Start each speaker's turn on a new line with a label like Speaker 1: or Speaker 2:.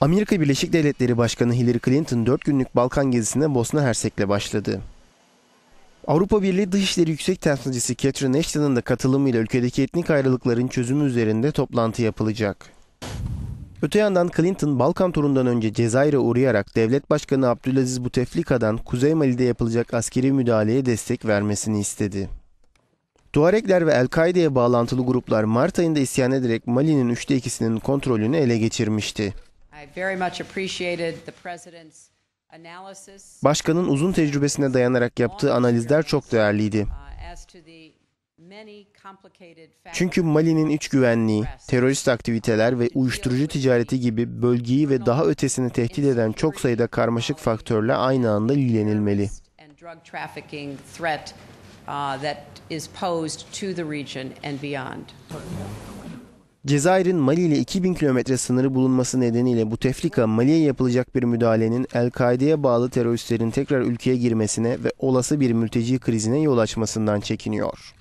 Speaker 1: Amerika Birleşik Devletleri Başkanı Hillary Clinton 4 günlük Balkan gezisine Bosna Hersek'le başladı. Avrupa Birliği Dışişleri Yüksek Temsilcisi Catherine Ashton'ın da katılımıyla ülkedeki etnik ayrılıkların çözümü üzerinde toplantı yapılacak. Öte yandan Clinton, Balkan turundan önce Cezayir'e uğrayarak Devlet Başkanı Abdülaziz Bouteflika'dan Kuzey Mali'de yapılacak askeri müdahaleye destek vermesini istedi. Tuaregler ve El-Kaide'ye bağlantılı gruplar Mart ayında isyan ederek Mali'nin üçte ikisinin kontrolünü ele geçirmişti.
Speaker 2: I very much appreciated the president's analysis
Speaker 1: Başkanın uzun tecrübesine dayanarak yaptığı analizler çok değerliydi.
Speaker 2: uh,
Speaker 1: Çünkü Mali'nin iç güvenliği, terörist aktiviteler ve uyuşturucu ticareti gibi bölgeyi ve daha ötesini tehdit eden çok sayıda karmaşık faktörle aynı anda ilgilenilmeli. Cezayir'in Mali ile 2000 kilometre sınırı bulunması nedeniyle bu tefrika Mali'ye yapılacak bir müdahalenin El-Kaide'ye bağlı teröristlerin tekrar ülkeye girmesine ve olası bir mülteci krizine yol açmasından çekiniyor.